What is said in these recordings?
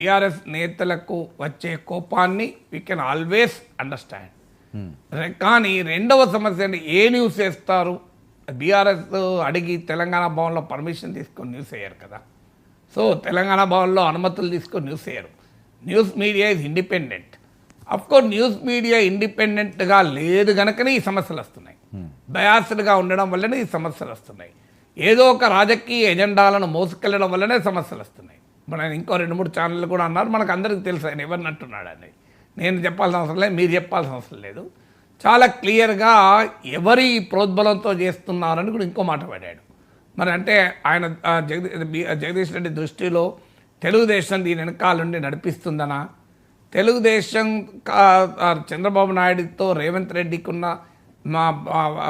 TRS నేతలకు వచ్చే కోపాన్ని వీ కెన్ ఆల్వేస్ అండర్స్టాండ్ కానీ రెండవ సమస్య అంటే ఏ న్యూస్ వేస్తారు? బీఆర్ఎస్ అడిగి తెలంగాణ భవన్లో పర్మిషన్ తీసుకొని న్యూస్ వేయరు కదా. సో తెలంగాణ భవన్లో అనుమతులు తీసుకొని న్యూస్ వేయరు. News media is independent course news media ఇండిపెండెంట్గా లేదు కనుకనే ఈ సమస్యలు వస్తున్నాయి. బయాస్డ్గా ఉండడం వల్లనే ఈ సమస్యలు వస్తున్నాయి. ఏదో ఒక రాజకీయ ఎజెండాలను మోసుకెళ్ళడం వల్లనే సమస్యలు వస్తున్నాయి. మన ఇంకో రెండు మూడు ఛానళ్ళు కూడా అన్నారు. మనకు అందరికీ తెలుసు ఆయన ఎవరినట్టున్నాడని నేను చెప్పాల్సిన అవసరం లేదు మీరు చెప్పాల్సిన అవసరం లేదు. చాలా క్లియర్గా ఎవరి ప్రోద్బలంతో చేస్తున్నారని కూడా ఇంకో మాట పడాడు. మరి అంటే ఆయన జగదీష్ రెడ్డి దృష్టిలో తెలుగుదేశం దీని వెనకాలండి నడిపిస్తుందనా? తెలుగుదేశం కా- చంద్రబాబు నాయుడుతో రేవంత్ రెడ్డికి ఉన్న మా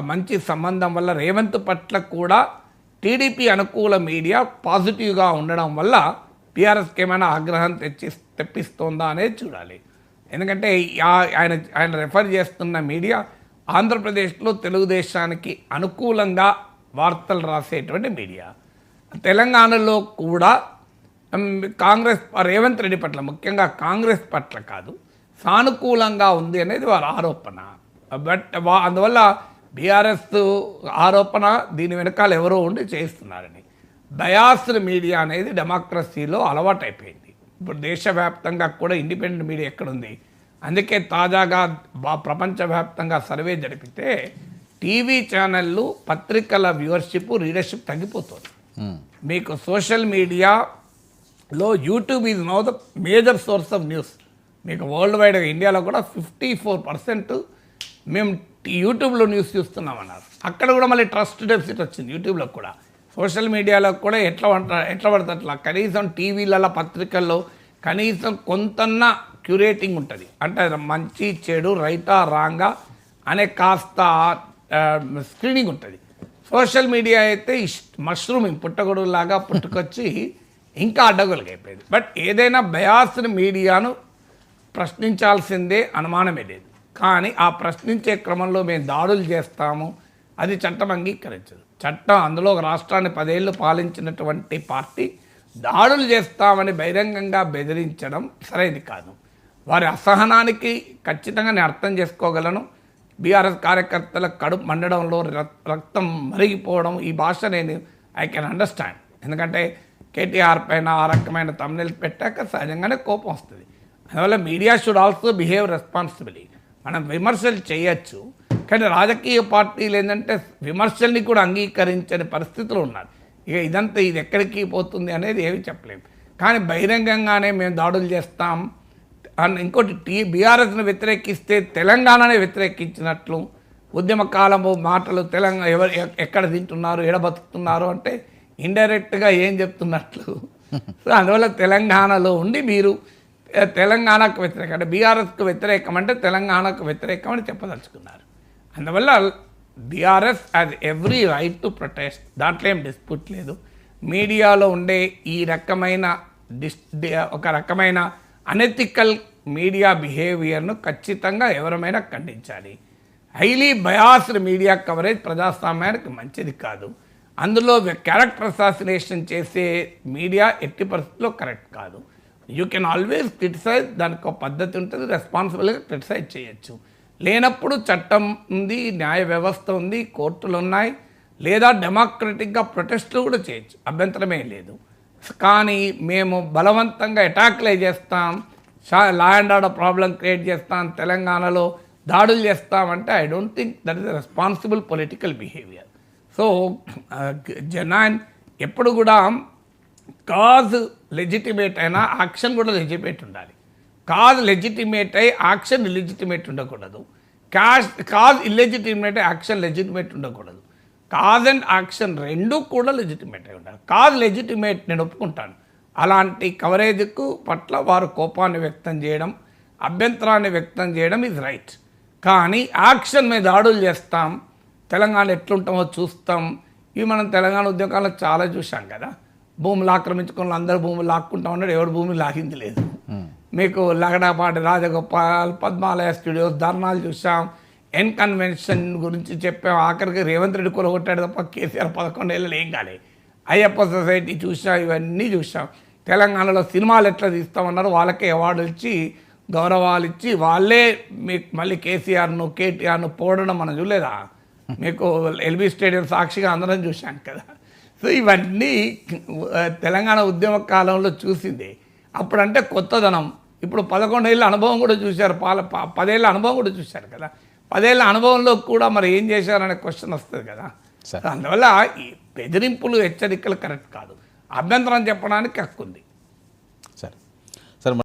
మంచి సంబంధం వల్ల రేవంత్ పట్ల కూడా టీడీపీ అనుకూల మీడియా పాజిటివ్గా ఉండడం వల్ల టీఆర్ఎస్కి ఏమైనా ఆగ్రహం తెచ్చి తెప్పిస్తోందా అనేది చూడాలి. ఎందుకంటే ఆ- ఆయన ఆయన రెఫర్ చేస్తున్న మీడియా ఆంధ్రప్రదేశ్లో తెలుగుదేశానికి అనుకూలంగా వార్తలు రాసేటువంటి మీడియా. తెలంగాణలో కూడా కాంగ్రెస్ రేవంత్ రెడ్డి పట్ల ముఖ్యంగా కాంగ్రెస్ పట్ల కాదు సానుకూలంగా ఉంది అనేది వారి ఆరోపణ. బట్ వా- అందువల్ల బీఆర్ఎస్ ఆరోపణ దీని వెనకాల ఎవరో ఉండి చేస్తున్నారని. బయాస్డ్ మీడియా అనేది డెమోక్రసీలో అలవాటైపోయింది. ఇప్పుడు దేశవ్యాప్తంగా కూడా ఇండిపెండెంట్ మీడియా ఎక్కడుంది? అందుకే తాజాగా బా- ప్రపంచవ్యాప్తంగా సర్వే జరిపితే టీవీ ఛానళ్ళు పత్రికల వ్యూవర్షిప్ రీడర్షిప్ తగ్గిపోతుంది. మీకు సోషల్ మీడియాలో YouTube is now the major source of news. మీకు వరల్డ్ వైడ్గా ఇండియాలో కూడా ఫిఫ్టీ ఫోర్ పర్సెంట్ మేము యూట్యూబ్లో న్యూస్ చూస్తున్నామన్నారు. అక్కడ కూడా మళ్ళీ ట్రస్ట్ డెఫిసిట్ వచ్చింది యూట్యూబ్లో కూడా. సోషల్ మీడియాలో కూడా ఎట్లా వంట ఎట్లా పడతట్లా? అట్లా కనీసం టీవీలలో పత్రికల్లో కనీసం కొంతన్న క్యూరేటింగ్ ఉంటుంది. అంటే మంచి చెడు రైటా రాంగా అనే కాస్త స్క్రీనింగ్ ఉంటుంది. సోషల్ మీడియా అయితే మష్రూమింగ్ పుట్టగొడుగులాగా పుట్టుకొచ్చి ఇంకా అడ్డగోలుగా అయిపోయింది బట్ ఏదైనా బయాస్డ్ మీడియాను ప్రశ్నించాల్సిందే అనుమానమే లేదు. కానీ ఆ ప్రశ్నించే క్రమంలో మేము దాడులు చేస్తాము అది చట్టం అంగీకరించదు. చట్టం అందులో ఒక రాష్ట్రాన్ని పదేళ్ళు పాలించినటువంటి పార్టీ దాడులు చేస్తామని బహిరంగంగా బెదిరించడం సరైనది కాదు. వారి అసహనానికి ఖచ్చితంగా నేను అర్థం చేసుకోగలను. బీఆర్ఎస్ కార్యకర్తల కడుపు మండడంలో రక్- రక్తం మరిగిపోవడం ఈ భాష నేను ఐ కెన్ అండర్స్టాండ్ ఎందుకంటే కేటీఆర్ పైన ఆ రకమైన తమిళ పెట్టాక సహజంగానే కోపం వస్తుంది. అందువల్ల media should also behave responsibility మనం విమర్శలు చేయొచ్చు కానీ రాజకీయ పార్టీలు ఏంటంటే విమర్శల్ని కూడా అంగీకరించని పరిస్థితులు ఉన్నారు. ఇక ఇదంతా ఇది ఎక్కడికి పోతుంది అనేది ఏమి చెప్పలేము కానీ బహిరంగంగానే మేము దాడులు చేస్తాం. అండ్ ఇంకోటి టీ బీఆర్ఎస్ను వ్యతిరేకిస్తే తెలంగాణనే వ్యతిరేకించినట్లు ఉద్యమ కాలము మాటలు తెలంగాణ ఎవరు ఎక్కడ తింటున్నారు ఎడ బతుకుతున్నారు అంటే ఇండైరెక్ట్గా ఏం చెప్తున్నట్లు. సో అందువల్ల తెలంగాణలో ఉండి మీరు తెలంగాణకు వ్యతిరేకం అంటే బీఆర్ఎస్కు వ్యతిరేకం అంటే తెలంగాణకు వ్యతిరేకం అని చెప్పదలుచుకున్నారు. అందువల్ల BRS has every right to protest దాంట్లో ఏం డిస్ప్యూట్ లేదు. మీడియాలో ఉండే ఈ రకమైన డిస్ ఒక రకమైన అనెథికల్ మీడియా బిహేవియర్ను ఖచ్చితంగా ఎవరమైనా ఖండించాలి. హైలీ బయాస్డ్ మీడియా కవరేజ్ ప్రజాస్వామ్యానికి మంచిది కాదు. అందులో క్యారెక్టర్ అసాసినేషన్ చేసే మీడియా ఎట్టి పరిస్థితుల్లో కరెక్ట్ కాదు. యూ కెన్ ఆల్వేస్ క్రిటిసైజ్ దానికి ఒక పద్ధతి ఉంటుంది. రెస్పాన్సిబుల్గా క్రిటిసైజ్ చేయొచ్చు. లేనప్పుడు చట్టం ఉంది న్యాయ వ్యవస్థ ఉంది కోర్టులు ఉన్నాయి లేదా డెమోక్రటిక్గా ప్రొటెస్ట్లు కూడా చేయొచ్చు. అభ్యంతరమే లేదు. కానీ మేము బలవంతంగా అటాక్లే చేస్తాం law and order problem create చేస్తాం తెలంగాణలో దాడులు చేస్తామంటే I don't think that is responsible political behaviour so జనాన్ ఎప్పుడు కూడా కాజ్ లెజిటిమేట్ అయినా యాక్షన్ కూడా లెజిటిమేట్ ఉండాలి. కాజ్ లెజిటిమేట్ అయి యాక్షన్ లెజిటిమేట్ ఉండకూడదు. Cash cause illegitimate action legitimate ఉండకూడదు. కాజ్ అండ్ యాక్షన్ రెండు కూడా లెజిటిమేట్ అయి ఉండాలి. కాజ్ లెజిటిమేట్ నేను ఒప్పుకుంటాను. అలాంటి కవరేజ్కు పట్ల వారు కోపాన్ని వ్యక్తం చేయడం అభ్యంతరాన్ని వ్యక్తం చేయడం ఇది రైట్ కానీ యాక్షన్ మీద దాడులు చేస్తాం. తెలంగాణ ఎట్లుంటామో చూస్తాం. ఇవి మనం తెలంగాణ ఉద్యోగాల్లో చాలా చూసాం కదా. భూములు ఆక్రమించుకున్న అందరూ భూములు లాక్కుంటాం అన్నాడు ఎవరు భూమి లాగింది లేదు. మీకు లగడాపాటి రాజగోపాల్ పద్మాలయ స్టూడియోస్ ధర్నాలు చూసాం ఎన్ కన్వెన్షన్ గురించి చెప్పాం. ఆఖరికి రేవంత్ రెడ్డి కొలగొట్టాడు తప్ప కేసీఆర్ పదకొండేళ్ళు ఏం కాలే. అయ్యప్ప సొసైటీ చూసాం ఇవన్నీ చూసాం తెలంగాణలో సినిమాలు ఎట్లా తీస్తామన్నారు? వాళ్ళకే అవార్డులు ఇచ్చి గౌరవాలు ఇచ్చి వాళ్ళే మీకు మళ్ళీ కేసీఆర్ను కేటీఆర్ను పోడడం మనం చూడలేదా? మీకు ఎల్బీ స్టేడియం సాక్షిగా అందరం చూశాం కదా. సో ఇవన్నీ తెలంగాణ ఉద్యమ కాలంలో చూసింది. అప్పుడంటే కొత్తదనం. ఇప్పుడు పదకొండేళ్ళ అనుభవం కూడా చూశారు. పాల ప- పదేళ్ళ అనుభవం కూడా చూశారు కదా. పదేళ్ళ అనుభవంలో కూడా మరి ఏం చేశారనే క్వశ్చన్ వస్తుంది కదా. సరే. అందువల్ల ఈ బెదిరింపులు హెచ్చరికలు కరెక్ట్ కాదు. అభ్యంతరం చెప్పడానికి హక్కు ఉంది